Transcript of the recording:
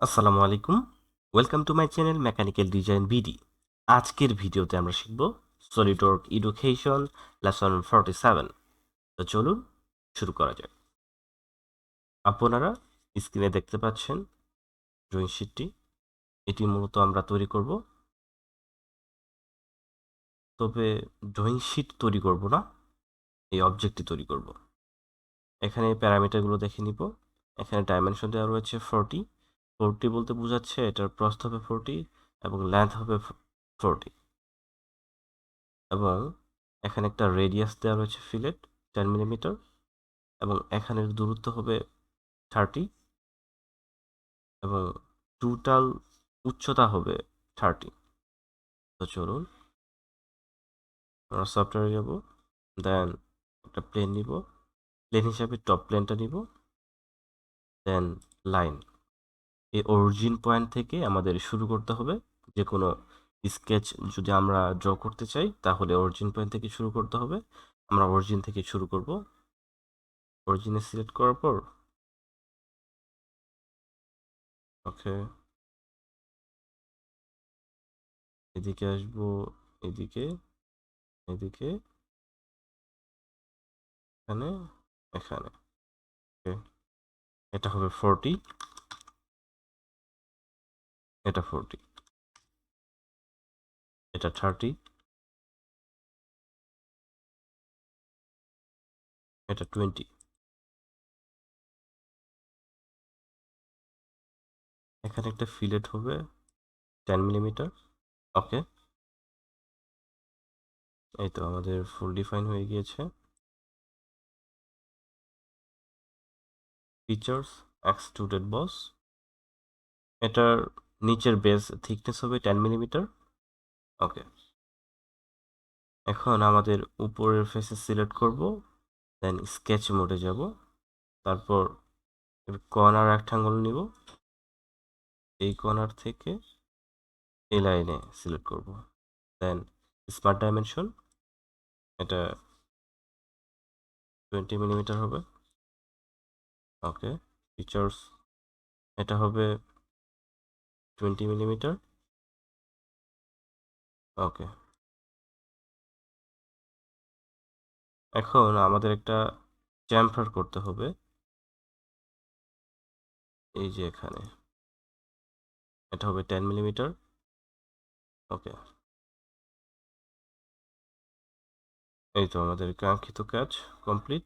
আসসালামু আলাইকুম। Welcome to my channel mechanical design BD আজকের ভিডিওতে আমরা শিখব SolidWork education lesson forty seven তো চলুন শুরু করা যাক। আপনারা স্ক্রিনে দেখতে পাচ্ছেন ড্রয়িং শিটটি এটি মূলত আমরা তৈরি করব। তবে ড্রয়িং শিট তৈরি করব না, এই অবজেক্টটি তৈরি করব। এখানে প্যারামিটারগুলো দেখে নিব। এখানে ডাইমেনশন দেওয়া রয়েছে ফোরটি ফোরটি বলতে বোঝাচ্ছে এটার প্রস্থ হবে ফোরটি এবং লেন্থ হবে ফোরটি। এবং এখানে একটা রেডিয়াস দেওয়া রয়েছে ফিলেট টেন মিলিমিটার এবং এখানের দূরত্ব হবে থার্টি এবং টোটাল উচ্চতা হবে থার্টি তো চলুন, আমরা সফটওয়্যারে যাব দেন একটা প্লেন নিব প্লেন হিসাবে টপ প্লেনটা নিব দেন লাইন এই অরিজিন পয়েন্ট থেকে আমাদের শুরু করতে হবে। যে কোনো স্কেচ যদি আমরা ড্র করতে চাই, তাহলে অরিজিন পয়েন্ট থেকে শুরু করতে হবে। আমরা অরিজিন থেকে শুরু করব। অরিজিনে সিলেক্ট করার পর ওকে এদিকে আসব, এদিকে এদিকে, এখানে এখানে এটা হবে ফোরটি এটা ফোরটি এটা থার্টি এটা টোয়েন্টি এখানে একটা ফিলেট হবে টেন মিলিমিটার ওকে এই তো আমাদের ফুল ডিফাইন হয়ে গিয়েছে। ফিচার্স এক্সট্রুডেড বস এটার নিচের বেস থিকনেস হবে টেন মিলিমিটার ওকে এখন আমাদের উপরের ফেসে সিলেক্ট করব দেন স্কেচ মোডে যাব। তারপর কর্নার রেক্টাঙ্গল নিব। এই কর্নার থেকে এই লাইনে সিলেক্ট করব। দেন স্মার্ট ডাইমেনশন এটা টোয়েন্টি মিলিমিটার হবে। ওকে ফিচার্স এটা হবে টোয়েন্টি মিলিমিটার ওকে এখন আমাদের একটা চ্যাম্পার করতে হবে। এই যে এখানে। এটা হবে টেন মিলিমিটার ওকে এই তো আমাদের কাঙ্ক্ষিত কাজ কমপ্লিট